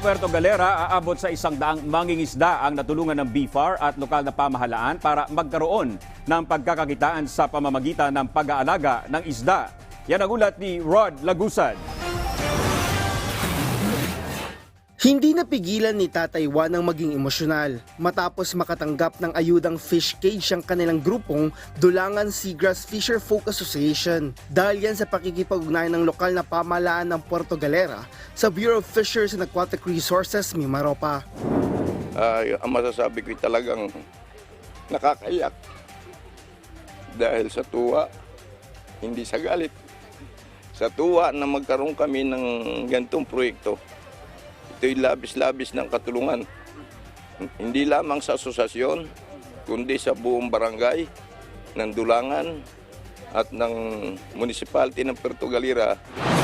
Puerto Galera, aabot sa isang daang mangingisda ang natulungan ng BFAR at lokal na pamahalaan para magkaroon ng pagkakakitaan sa pamamagitan ng pag-aalaga ng isda. Yan ang ulat ni Rod Lagusad. Hindi napigilan ni Tatay Juan ang maging emosyonal matapos makatanggap ng ayudang fish cage ang kanilang grupong Dulangan Seagrass Fisher Folk Association. Dahil yan sa pakikipag-ugnayan ng lokal na pamahalaan ng Puerto Galera sa Bureau of Fisheries and Aquatic Resources, Mimaropa. ay ang masasabi ko talagang nakakayak dahil sa tuwa, hindi sa galit. Sa tuwa na magkaroon kami ng gantong proyekto, ito'y labis-labis ng katulungan. Hindi lamang sa asosasyon, kundi sa buong barangay ng Dulangan at ng municipality ng Puerto Galera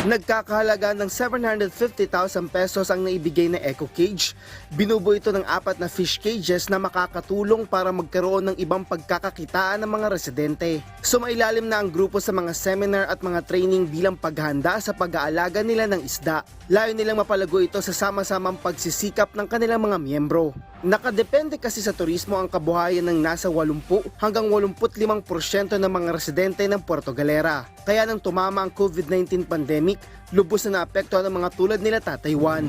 Nagkakahalaga ng 750,000 pesos ang naibigay na Eco Cage. Binubuo ito ng apat na fish cages na makakatulong para magkaroon ng ibang pagkakakitaan ng mga residente. Sumailalim na ang grupo sa mga seminar at mga training bilang paghanda sa pag-aalaga nila ng isda. Layo nilang mapalago ito sa sama-samang pagsisikap ng kanilang mga miyembro. Nakadepende kasi sa turismo ang kabuhayan ng nasa 80 hanggang 85% ng mga residente ng Puerto Galera. Kaya nang tumama ang COVID-19 pandemic, lubos na naapektuhan ang mga tulad nila Tatay Juan.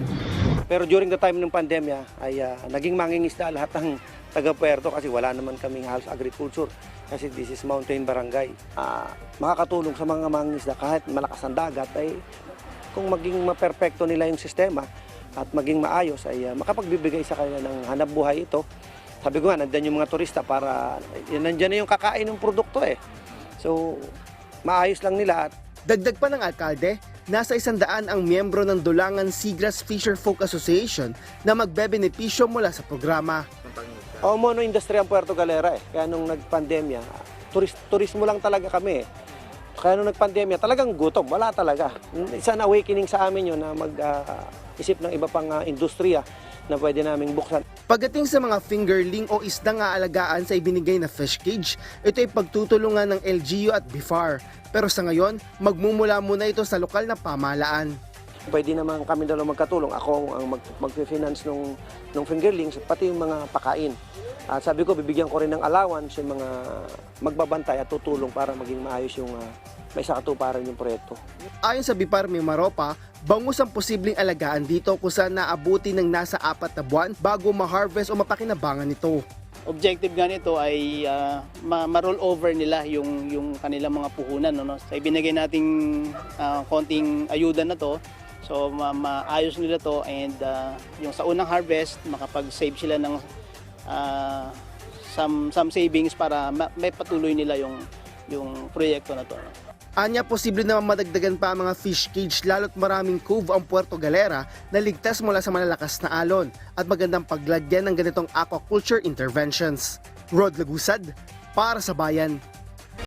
Pero during the time ng pandemya ay ah, naging mangingisda lahat ng taga Puerto kasi wala naman kaming halos agriculture kasi this is mountain barangay. Ah, makakatulong sa mga mangingisda kahit malakas ang dagat ay kung maging maperpekto nila yung sistema at maging maayos ay ah, makapagbibigay sa kanila ng hanap buhay ito. Sabi ko nga, nandyan yung mga turista para nandyan na yung kakain ng produkto eh. So, maayos lang nila Dagdag pa ng alkalde, nasa isandaan ang miyembro ng Dulangan Seagrass Fisher Folk Association na magbebenepisyo mula sa programa. O mono industry ang Puerto Galera eh. Kaya nung nagpandemya, turis, turismo lang talaga kami eh. Kaya nung nagpandemya, talagang gutom. Wala talaga. Isa na awakening sa amin yun na mag-isip ng iba pang ah, industriya na pwede naming buksan. Pagdating sa mga fingerling o isdang aalagaan sa ibinigay na fish cage, ito ay pagtutulungan ng LGU at BIFAR. Pero sa ngayon, magmumula muna ito sa lokal na pamahalaan. Pwede naman kami dalawa magkatulong. Ako ang mag, mag-finance nung, nung fingerlings, pati yung mga pakain. At sabi ko, bibigyan ko rin ng allowance yung mga magbabantay at tutulong para maging maayos yung uh, may sakatuparan yung proyekto. Ayon sa Bipar Mimaropa, bangus ang posibleng alagaan dito kung saan naabuti ng nasa apat na buwan bago ma-harvest o mapakinabangan nito. objective nga nito ay ma- ma-roll over nila yung yung kanilang mga puhunan no, no? Sa ibinigay nating ah, konting ayuda na to. So ma- maayos nila to and ah, yung sa unang harvest makapag-save sila ng ah, some some savings para ma- may patuloy nila yung yung proyekto na to. Anya, posible naman madagdagan pa ang mga fish cage lalo't maraming cove ang Puerto Galera na ligtas mula sa malalakas na alon at magandang paglagyan ng ganitong aquaculture interventions. Rod Lagusad, para sa bayan.